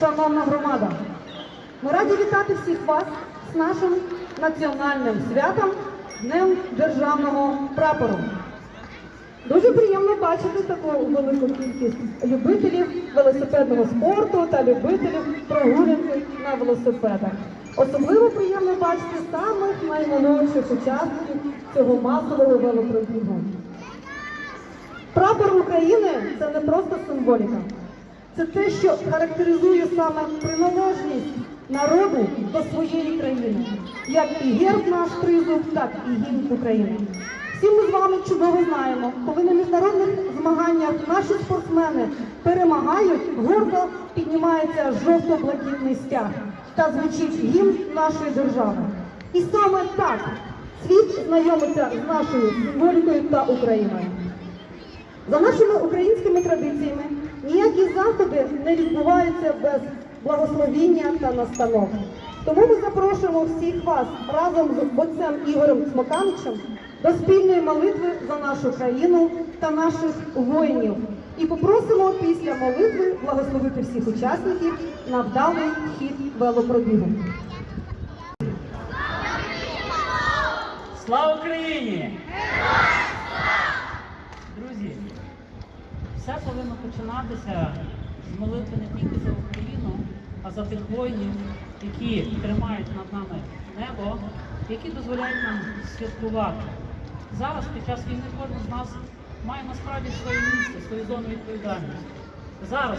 Шановна громада, ми раді вітати всіх вас з нашим національним святом Днем Державного прапору. Дуже приємно бачити таку велику кількість любителів велосипедного спорту та любителів прогулянки на велосипедах. Особливо приємно бачити самих наймолодших учасників цього масового велопробігу. Прапор України це не просто символіка. Це те, що характеризує саме приналежність народу до своєї країни, як і герб наш тризуб, так і гімн України. Всі ми з вами чудово знаємо, коли на міжнародних змаганнях наші спортсмени перемагають, гордо піднімається жовто-блакитний стяг та звучить гімн нашої держави. І саме так світ знайомиться з нашою символікою та Україною. За нашими українськими традиціями ніякі заходи не відбуваються без благословіння та настанов. Тому ми запрошуємо всіх вас разом з отцем Ігорем Смоканичем до спільної молитви за нашу країну та наших воїнів. І попросимо після молитви благословити всіх учасників на вдалий хід велопробігу. Слава Україні! Друзі, все повинно починатися з молитви не тільки за Україну, а за тих воїнів, які тримають над нами небо, які дозволяють нам святкувати. Зараз, під час війни, кожен з нас має насправді своє місце, свою зону відповідальності. Зараз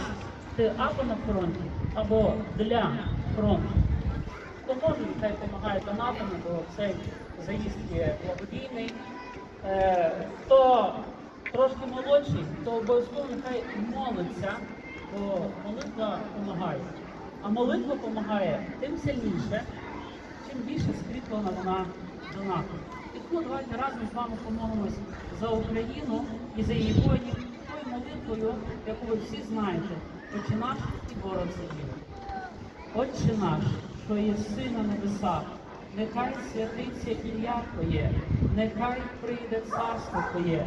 ти або на фронті, або для фронту. Хто може, нехай допомагає донатами, бо цей заїзд є благодійний. Е, хто трошки молодший, то обов'язково нехай молиться, бо молитва допомагає. А молитва допомагає тим сильніше, чим більше скріплена вона донатом. І тому давайте разом з вами помолимось за Україну і за її воїнів тою молитвою, яку ви всі знаєте, «Отче наш і Бог Сидів. Отче наш, що єси на небесах, нехай святиться ім'я Твоє, нехай прийде царство Твоє,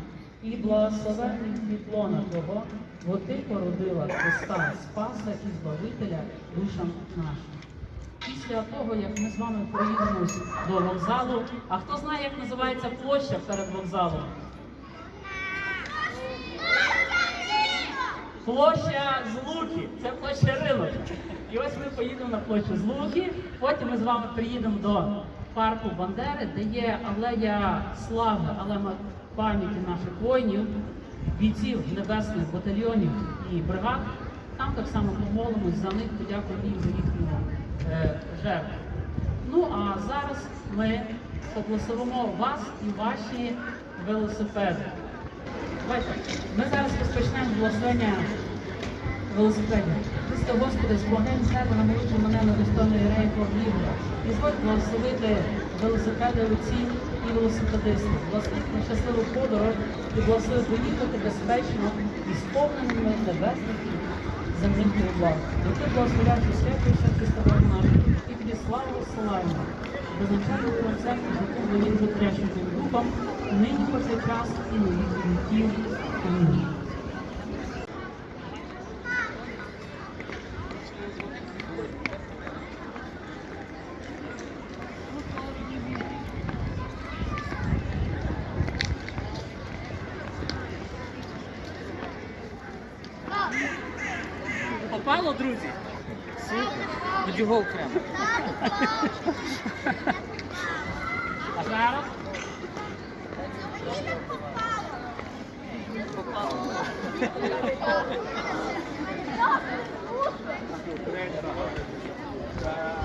і благословенний плід лона Твого, бо ти породила Христа, Спаса і Збавителя душам нашим. Після того, як ми з вами проїдемось до вокзалу, а хто знає, як називається площа перед вокзалом? Площа Злуки, це площа ринок. І ось ми поїдемо на площу Злуки, потім ми з вами приїдемо до парку Бандери, де є алея слави, алея пам'яті наших воїнів, бійців небесних батальйонів і бригад. Там так само помолимось за них, подякуємо їм за їхню е, жертву. Ну а зараз ми поблагословимо вас і ваші велосипеди. Давайте. Ми зараз розпочнемо з благословення велосипедів. Христо Господи, спогнень себе намолоджу мене на достойної реї Павлівна. І зволь благословити велосипеди руці і велосипедисти. На щасливу подорож і благослови поїхати безпечно і сповненими небесних і земних благ. Доки благословляєш у святу і всякий ставок наш, і тобі славу славимо. Визначаємо про церкву, яку воїн затрящим духом, нині повсякчас і на віки віків. Амінь. aardig? Bepalen.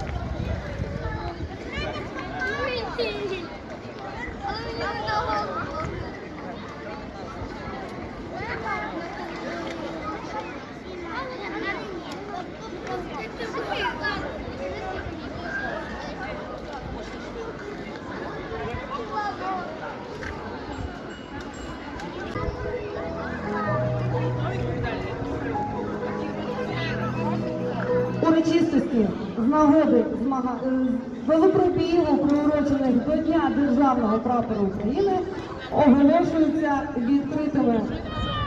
Велопробігу, приурочених до Дня Державного прапора України, оголошуються відкритими.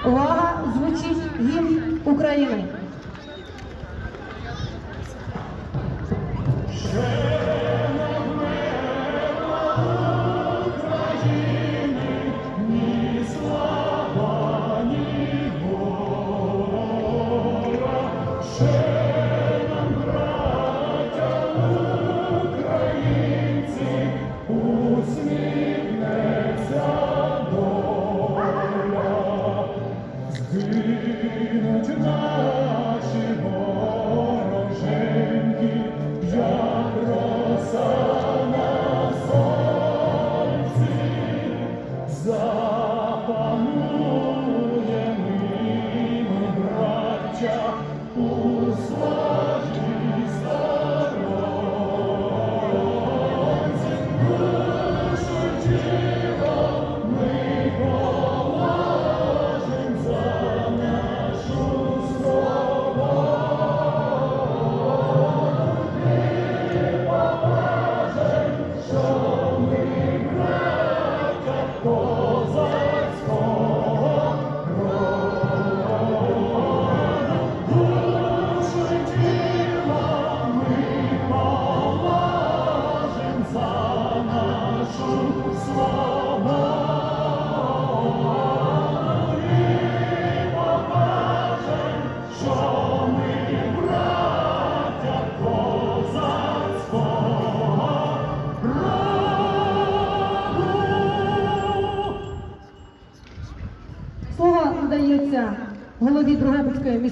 Увага! Звучить гімн України.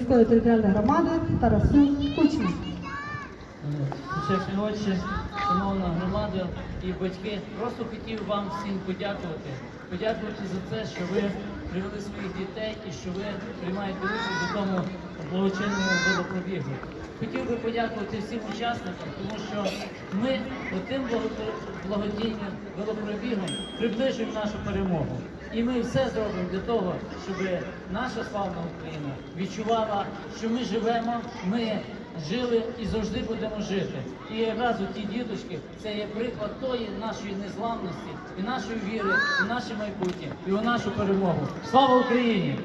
Міської територіальної громади Тарасу Кучмі. Шефні очі, шановна громада і батьки, просто хотів вам всім подякувати. Подякувати за те, що ви привели своїх дітей і що ви приймаєте участь у тому благочинному велопробігу. Хотів би подякувати всім учасникам, тому що ми тим благодійним велопробігом приближуємо нашу перемогу. І ми все зробимо для того, щоб наша славна Україна відчувала, що ми живемо, ми жили і завжди будемо жити. І якраз у ті діточки це є приклад тої нашої незламності і нашої віри, і наше майбутнє і у нашу перемогу. Слава Україні!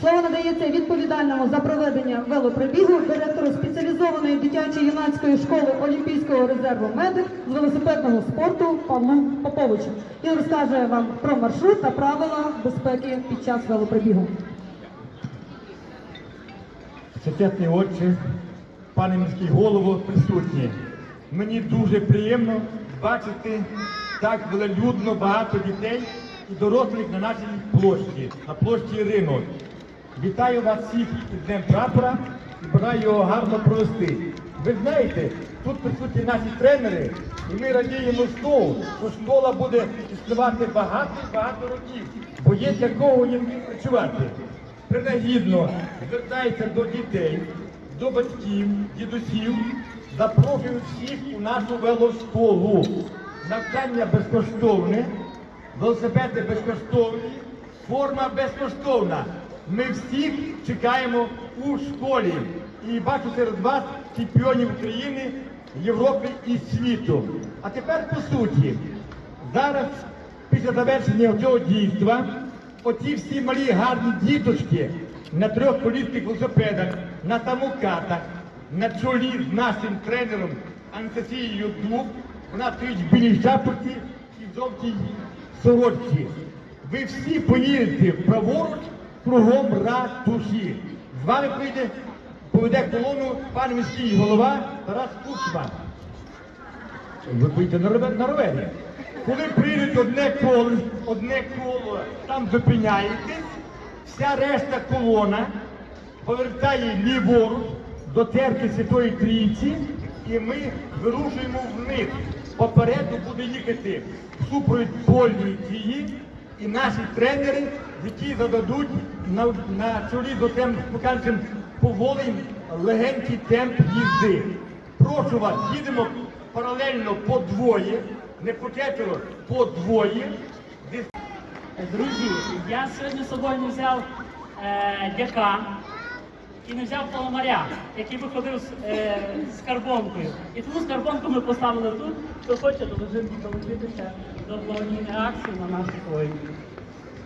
Слово надається відповідальному за проведення велопробігу директору спеціалізованої дитячої юнацької школи Олімпійського резерву медик з велосипедного спорту Павлу Поповичу. Він розкаже вам про маршрут та правила безпеки під час велопробігу. Чесний отче, пане міський голово, присутні. Мені дуже приємно бачити так велелюдно багато дітей і дорослих на нашій площі, на площі ринок. Вітаю вас всіх із Днем прапора і бажаю його гарно провести. Ви знаєте, тут присутні наші тренери, і ми радіємо знову, що школа буде існувати багато-багато років, бо є для кого їм працювати принагідно звертається до дітей, до батьків, дідусів, запрошую всіх у нашу велошколу. Навчання безкоштовне, велосипеди безкоштовні, форма безкоштовна. Ми всіх чекаємо у школі. І бачу серед вас чемпіонів України, Європи і світу. А тепер по суті. Зараз, після завершення цього дійства, оці всі малі гарні діточки на трьох колісних велосипедах, на самокатах, на чолі з нашим тренером Анастасією Дуб, вона стоїть в білій шапці і в жовтій сорочці. Ви всі поїдете праворуч кругом ратуші. З вами прийде, поведе колону пан міський голова Тарас Кучма. Ви поїдете на ровері. Коли прийдете одне коло, одне коло, там зупиняєтесь, вся решта колона повертає ліворуч до церкви Святої Трійці, і ми вирушуємо вниз. Попереду буде їхати супровід поліції і наші тренери, які зададуть на, на чолі з отим, покажемо, поволий легенький темп їзди. Прошу вас, їдемо паралельно по двоє, не по четверо, по двоє. Друзі, я сьогодні з собою взяв е, дяка, і не взяв паламаря, який виходив з, е, з карбонкою. І тому скарбонку ми поставили тут, хто хоче долучити- долучитися до благодійної акції на наших воїнів.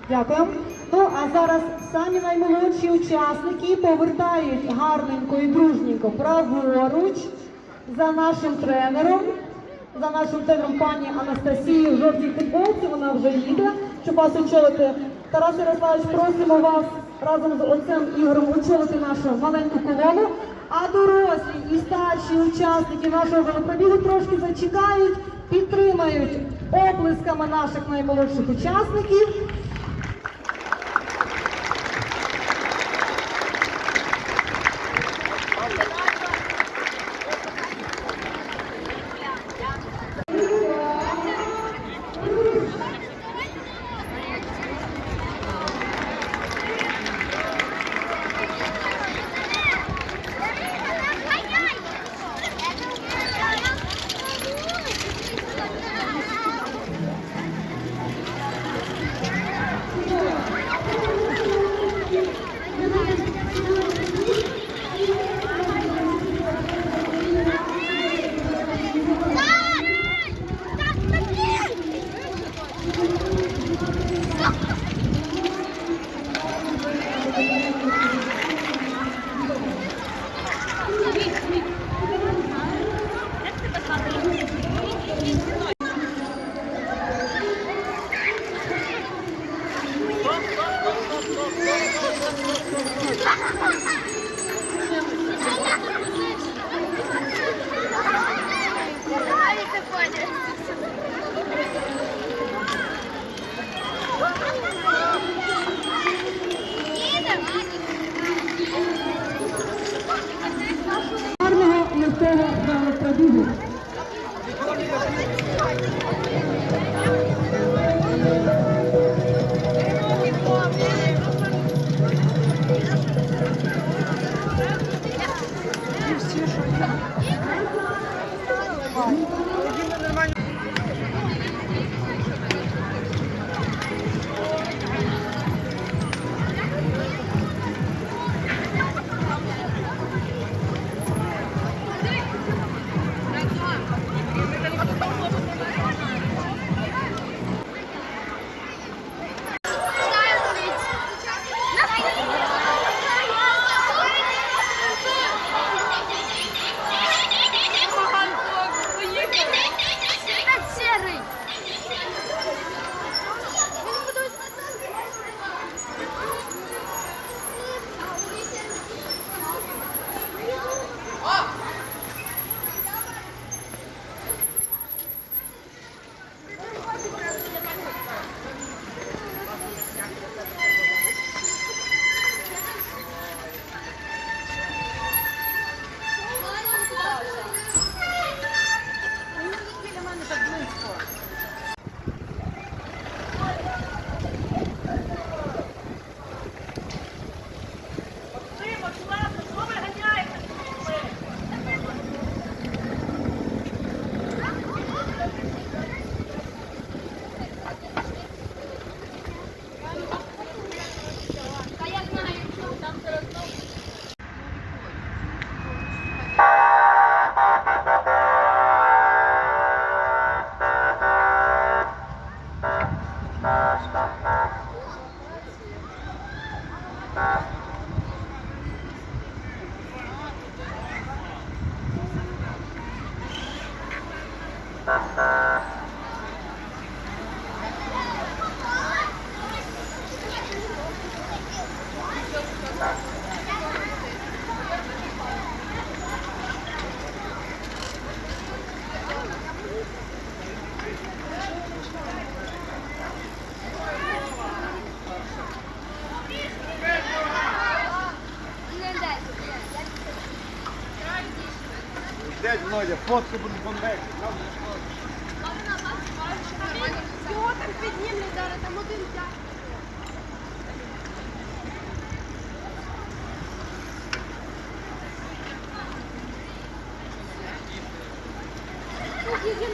Дякую. Ну а зараз самі наймолодші учасники повертають гарненько і дружненько праворуч за нашим тренером, за нашим тренером пані Анастасією жовтій футболці. Вона вже їде, щоб вас очолити. Тарас Ярославович, просимо вас разом з отцем Ігорем очолити нашу маленьку колону. А дорослі і старші учасники нашого велопробігу трошки зачекають, підтримають оплесками наших наймолодших учасників. Володя, фотки буду бомбеки. Його там піднімуть зараз, там один дядь. Бачите,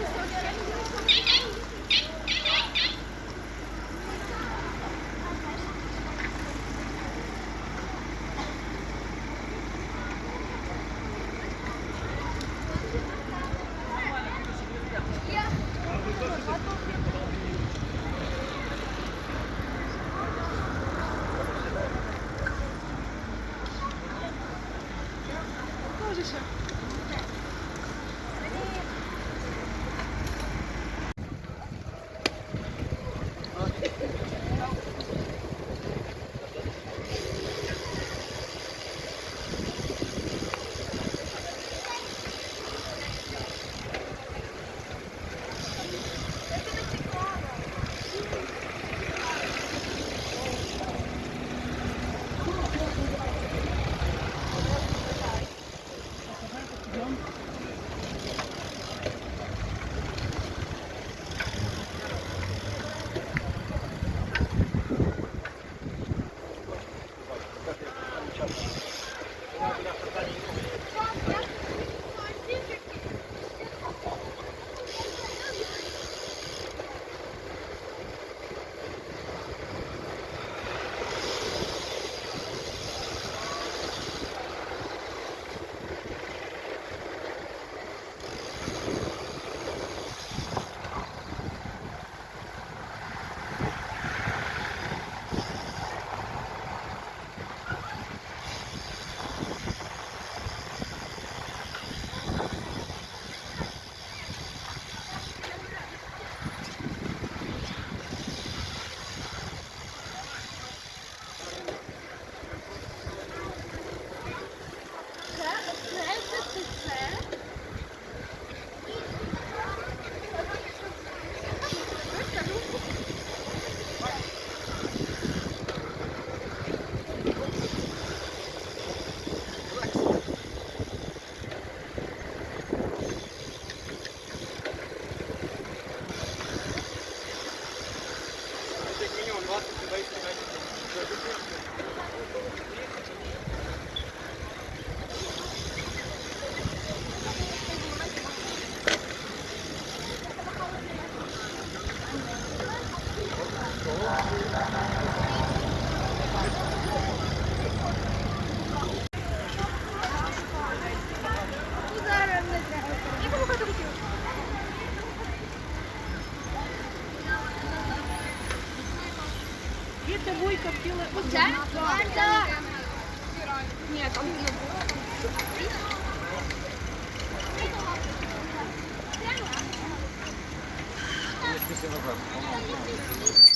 А,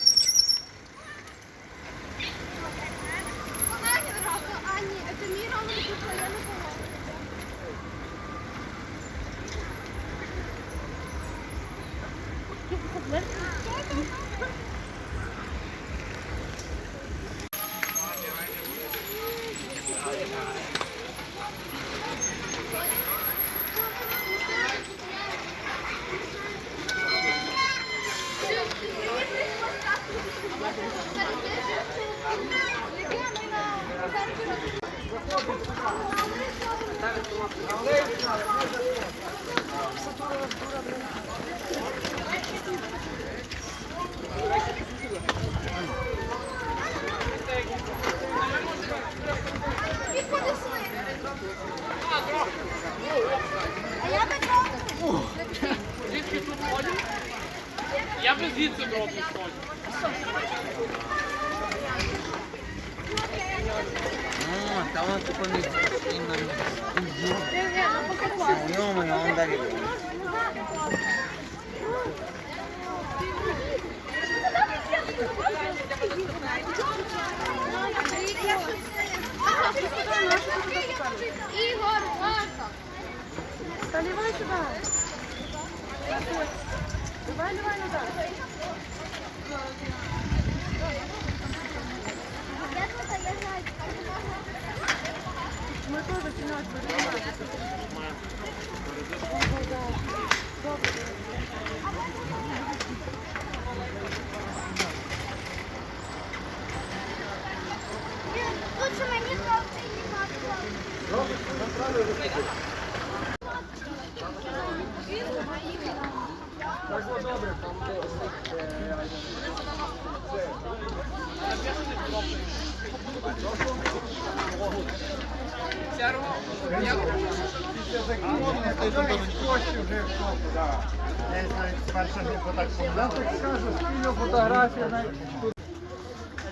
Наливай сюда. Давай, давай назад. Мы тоже финансово Лучше мені хлопці не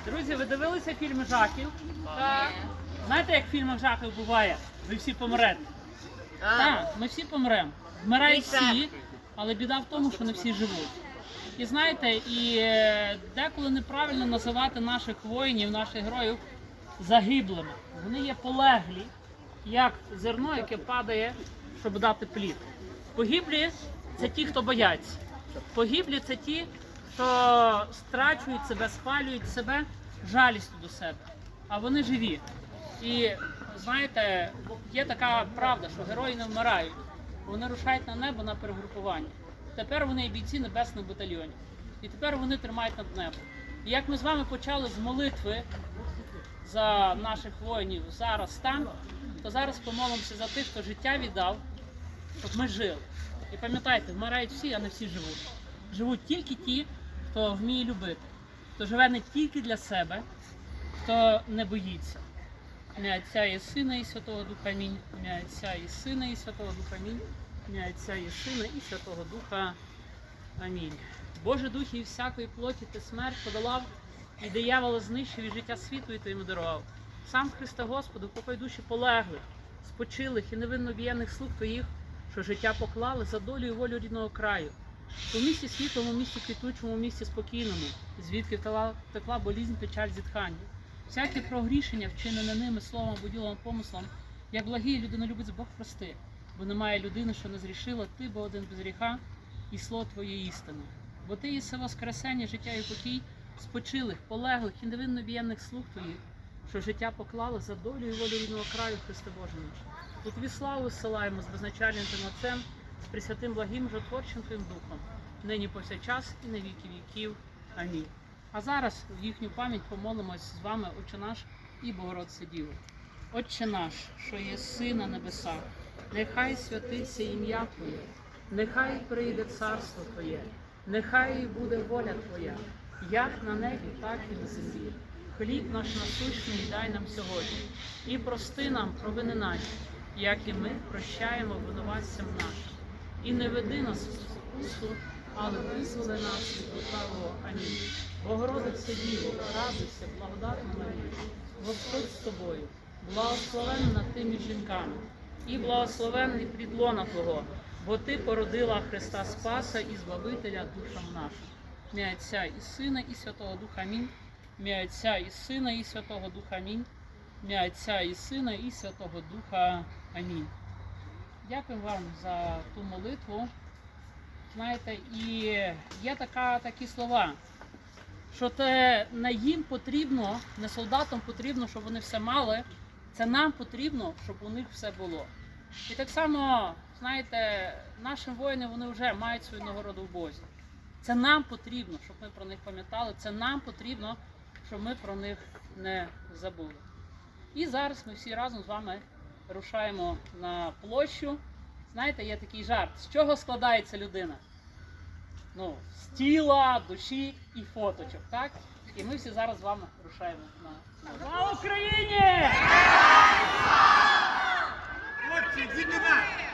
Друзі, ви дивилися фільми жахів? Так. Знаєте, як в фільмах жахів буває? Ви всі помрете. Так, ми всі помремо. Вмирають всі, але біда в тому, що не всі живуть. І знаєте, і е, деколи неправильно називати наших воїнів, наших героїв загиблими. Вони є полеглі, як зерно, яке падає, щоб дати плід. Погиблі це ті, хто бояться. Погиблі це ті, хто страчують себе, спалюють себе жалістю до себе. А вони живі. І знаєте, є така правда, що герої не вмирають. Вони рушають на небо на перегрупування. Тепер вони є бійці небесних батальйонів. І тепер вони тримають над небом. І як ми з вами почали з молитви за наших воїнів зараз там, то зараз помолимося за тих, хто життя віддав, щоб ми жили. І пам'ятайте, вмирають всі, а не всі живуть. Живуть тільки ті, хто вміє любити, хто живе не тільки для себе, хто не боїться. Ім'я Отця і Сина і Святого Духа Амінь. Ім'я Отця і Сина і Святого Духа Амінь. Ім'я Отця і Сина і Святого Духа Амінь. Боже Дух і всякої плоті ти смерть подолав, і диявола знищив і життя світу і твоєму дарував. Сам Христа Господу, покой душі полеглих, спочилих і невинно б'єних слуг твоїх, що життя поклали за долю і волю рідного краю. У місті світлому, місті квітучому, місті спокійному, звідки текла, текла болізнь, печаль, зітхання. Всяке прогрішення, вчинене ними словом або ділом помислом, як благий людинолюбець Бог прости, бо немає людини, що не зрішила, ти, бо один без гріха, і слово Твоє істини. Бо ти єси воскресення, життя і покій, спочилих, полеглих і невинно б'ємних слуг Твоїх, що життя поклали за долю і волю рідного краю Христе Боже наш. У Тобі славу зсилаємо з безначальним Тим Отцем, з присвятим благим жотворчим Твоїм Духом, нині повсякчас і на віки віків. Амінь. А зараз в їхню пам'ять помолимось з вами, Отче наш і Богородце Діво. Отче наш, що є син на небесах, нехай святиться ім'я Твоє, нехай прийде царство Твоє, нехай буде воля Твоя, як на небі, так і на землі. Хліб наш насущний дай нам сьогодні, і прости нам провини наші, як і ми прощаємо винуватцям нашим. І не веди нас у спокусу, але визволи нас від лукавого. Амінь. Богородице Діво, радуйся, благодатна Марія, Господь з тобою, благословенна тими жінками, і благословенний плідлона Твого, бо Ти породила Христа Спаса і Збавителя душам нашим. М'я Отця і Сина, і Святого Духа Амінь. М'я Отця і Сина, і Святого Духа Амінь. М'я Отця і Сина, і Святого Духа Амінь. Дякую вам за ту молитву. Знаєте, і є така, такі слова, що те не їм потрібно, не солдатам потрібно, щоб вони все мали. Це нам потрібно, щоб у них все було. І так само, знаєте, наші воїни вони вже мають свою нагороду в Бозі. Це нам потрібно, щоб ми про них пам'ятали. Це нам потрібно, щоб ми про них не забули. І зараз ми всі разом з вами рушаємо на площу. Знаєте, є такий жарт. З чого складається людина? Ну, з тіла, душі і фоточок, так? І ми всі зараз з вами рушаємо на Слава Україні! Хлопці, діти нас!